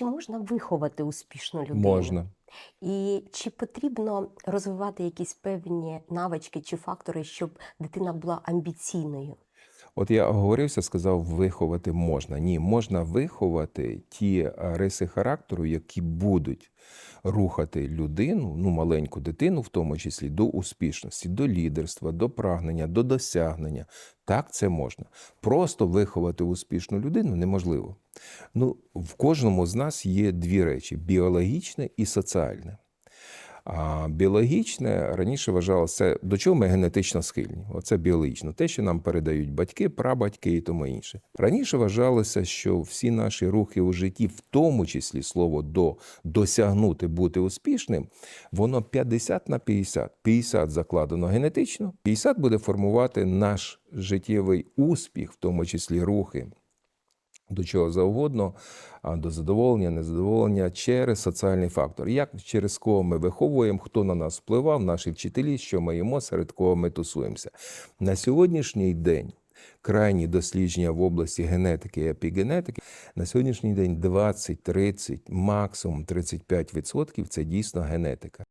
чи можна виховати успішну людину? Можна. І чи потрібно розвивати якісь певні навички чи фактори, щоб дитина була амбіційною? От я оговорився, сказав, виховати можна. Ні, можна виховати ті е, риси характеру, які будуть рухати людину, ну маленьку дитину, в тому числі, до успішності, до лідерства, до прагнення, до досягнення. Так, це можна. Просто виховати успішну людину неможливо. Ну, в кожному з нас є дві речі: біологічне і соціальне. А біологічне раніше вважалося до чого ми генетично схильні. Оце біологічно, те, що нам передають батьки, прабатьки і тому інше. Раніше вважалося, що всі наші рухи у житті, в тому числі слово до досягнути бути успішним, воно 50 на 50. 50 закладено генетично, 50 буде формувати наш життєвий успіх, в тому числі рухи до чого завгодно, до задоволення, незадоволення через соціальний фактор. Як через кого ми виховуємо, хто на нас впливав, наші вчителі, що ми їмо, серед кого ми тусуємося. На сьогоднішній день. Крайні дослідження в області генетики і епігенетики на сьогоднішній день 20-30, максимум 35% – це дійсно генетика.